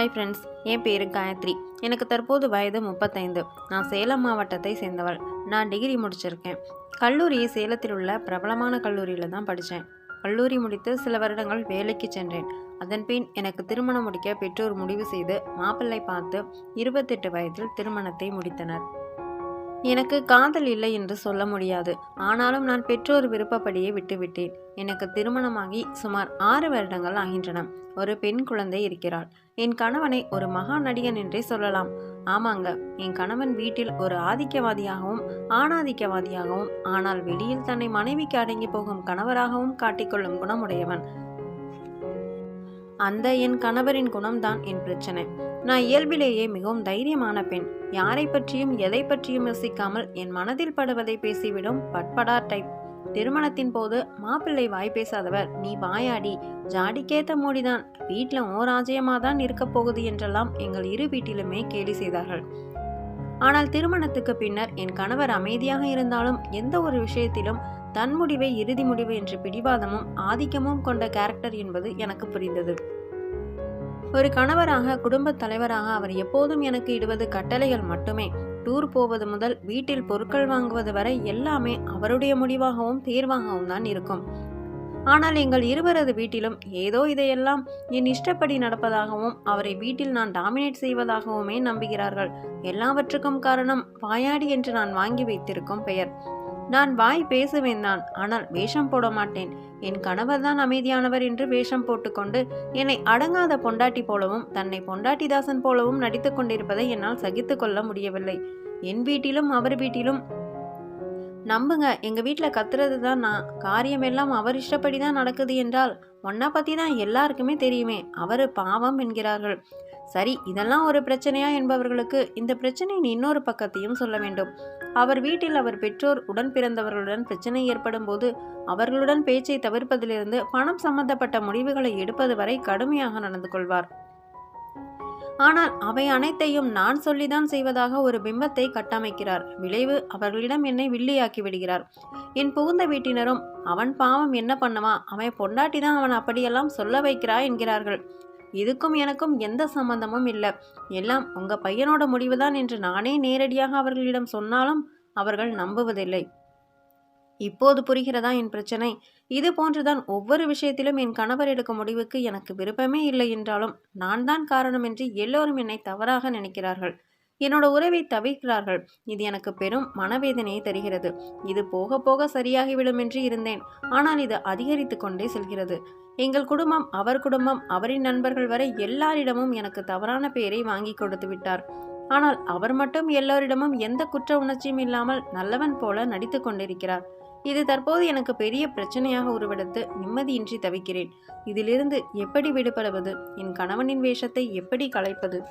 Hi friends என் பேர் காயத்ரி. எனக்கு தற்போது வயது முப்பத்தைந்து. நான் சேலம் மாவட்டத்தை சேர்ந்தவள். நான் டிகிரி முடிச்சிருக்கேன். கல்லூரி சேலத்தில் உள்ள பிரபலமான கல்லூரியில் தான் படித்தேன். கல்லூரி முடித்து சில வருடங்கள் வேலைக்கு சென்றேன். அதன்பின் எனக்கு திருமணம் முடிக்க பெற்றோர் முடிவு செய்து மாப்பிள்ளை பார்த்து இருபத்தெட்டு வயதில் திருமணத்தை முடித்தனர். எனக்கு காதல் இல்லை என்று சொல்ல முடியாது. ஆனாலும் நான் பெற்றோர் விருப்பப்படியே விட்டுவிட்டேன். எனக்கு திருமணமாகி சுமார் ஆறு வருடங்கள் ஆகின்றன. ஒரு பெண் குழந்தை இருக்கிறாள். என் கணவனை ஒரு மகா நடிகன் என்றே சொல்லலாம். ஆமாங்க என் கணவன் வீட்டில் ஒரு ஆதிக்கவாதியாகவும் ஆணாதிக்கவாதியாகவும் ஆனால் வெளியில் தன்னை மனைவிக்கு அடங்கி போகும் கணவராகவும் காட்டிக்கொள்ளும் குணமுடையவன். அந்த என் கணவரின் குணம்தான் என் பிரச்சனை. நான் இயல்பிலேயே மிகவும் தைரியமான பெண். யாரை பற்றியும் எதை பற்றியும் யோசிக்காமல் என் மனதில் படுவதை பேசிவிடும் பட்படா டைப் திருமணத்தின் போது மாப்பிள்ளை வாய் பேசாதவர் நீ வாயாடி ஜாடிக்கேத்த மூடிதான் வீட்டில் ஓராஜயமாக தான் இருக்கப் போகுது என்றெல்லாம் எங்கள் இரு வீட்டிலுமே கேலி செய்தார்கள். ஆனால் திருமணத்துக்கு பின்னர் என் கணவர் அமைதியாக இருந்தாலும் எந்த ஒரு விஷயத்திலும் தன் முடிவை இறுதி முடிவு என்று பிடிவாதமும் ஆதிக்கமும் கொண்ட கேரக்டர் என்பது எனக்கு புரிந்தது. ஒரு கணவராக குடும்பத் தலைவராக அவர் எப்போதும் எனக்கு இடுவது கட்டளைகள் மட்டுமே. டூர் போவது முதல் வீட்டில் பொருட்கள் வாங்குவது வரை எல்லாமே அவருடைய முடிவாகவும் தேர்வாகவும் தான் இருக்கும். ஆனால் எங்கள் இருவரது வீட்டிலும் ஏதோ இதையெல்லாம் என் இஷ்டப்படி நடப்பதாகவும் அவரை வீட்டில் நான் டாமினேட் செய்வதாகவுமே நம்புகிறார்கள். எல்லாவற்றுக்கும் காரணம் வாயாடி என்று நான் வாங்கி வைத்திருக்கும் பெயர். நான் வாய் பேசுவேன் தான் ஆனால் வேஷம் போட மாட்டேன். என் கணவர் தான் அமைதியானவர் என்று வேஷம் போட்டுக்கொண்டு என்னை அடங்காத பொண்டாட்டி போலவும் தன்னை பொண்டாட்டிதாசன் போலவும் நடித்துக் கொண்டிருப்பதை என்னால் சகித்து கொள்ள முடியவில்லை. என் வீட்டிலும் அவர் வீட்டிலும் நம்புங்க எங்கள் வீட்டில் கத்துறது தான் நான் காரியம் எல்லாம் அவர் இஷ்டப்படி தான் நடக்குது என்றால் ஒன்றை பற்றி தான் எல்லாருக்குமே தெரியுமே அவர் பாவம் என்கிறார்கள். சரி இதெல்லாம் ஒரு பிரச்சனையா என்பவர்களுக்கு இந்த பிரச்சனையின் இன்னொரு பக்கத்தையும் சொல்ல வேண்டும். அவர் வீட்டில் அவர் பெற்றோர் உடன் பிறந்தவர்களுடன் பிரச்சனை ஏற்படும் போது அவர்களுடன் பேச்சை தவிர்ப்பதிலிருந்து பணம் சம்பந்தப்பட்ட முடிவுகளை எடுப்பது வரை கடுமையாக நடந்து கொள்வார். ஆனால் அவை அனைத்தையும் நான் சொல்லிதான் செய்வதாக ஒரு பிம்பத்தை கட்டமைக்கிறார். விளைவு அவர்களிடம் என்னை வில்லியாக்கி விடுகிறார். என் புகுந்த வீட்டினரும் அவன் பாவம் என்ன பண்ணவா அவன் பொண்டாட்டி தான் அவன் அப்படியெல்லாம் சொல்ல வைக்கிறா? என்கிறார்கள். இதுக்கும் எனக்கும் எந்த சம்பந்தமும் இல்லை. எல்லாம் உங்க பையனோட முடிவுதான் என்று நானே நேரடியாக அவர்களிடம் சொன்னாலும் அவர்கள் நம்புவதில்லை. இப்போது புரிகிறதா என் பிரச்சனை? இது போன்றுதான் ஒவ்வொரு விஷயத்திலும் என் கணவர் எடுக்கும் முடிவுக்கு எனக்கு விருப்பமே இல்லை என்றாலும் நான் தான் காரணம் என்று எல்லோரும் என்னை தவறாக நினைக்கிறார்கள். என்னோட உறவை தவிர்க்கிறார்கள். இது எனக்கு பெரும் மனவேதனையை தருகிறது. இது போக போக சரியாகிவிடும் என்று இருந்தேன். ஆனால் இது அதிகரித்து கொண்டே செல்கிறது. எங்கள் குடும்பம் அவர் குடும்பம் அவரின் நண்பர்கள் வரை எல்லாரிடமும் எனக்கு தவறான பெயரை வாங்கி கொடுத்து விட்டார். ஆனால் அவர் மட்டும் எல்லோரிடமும் எந்த குற்ற உணர்ச்சியும் இல்லாமல் நல்லவன் போல நடித்து கொண்டிருக்கிறார். இது தற்போது எனக்கு பெரிய பிரச்சனையாக உருவெடுத்து நிம்மதியின்றி தவிக்கிறேன். இதிலிருந்து எப்படி விடுபடுவது? என் கணவனின் வேஷத்தை எப்படி கலைப்பது?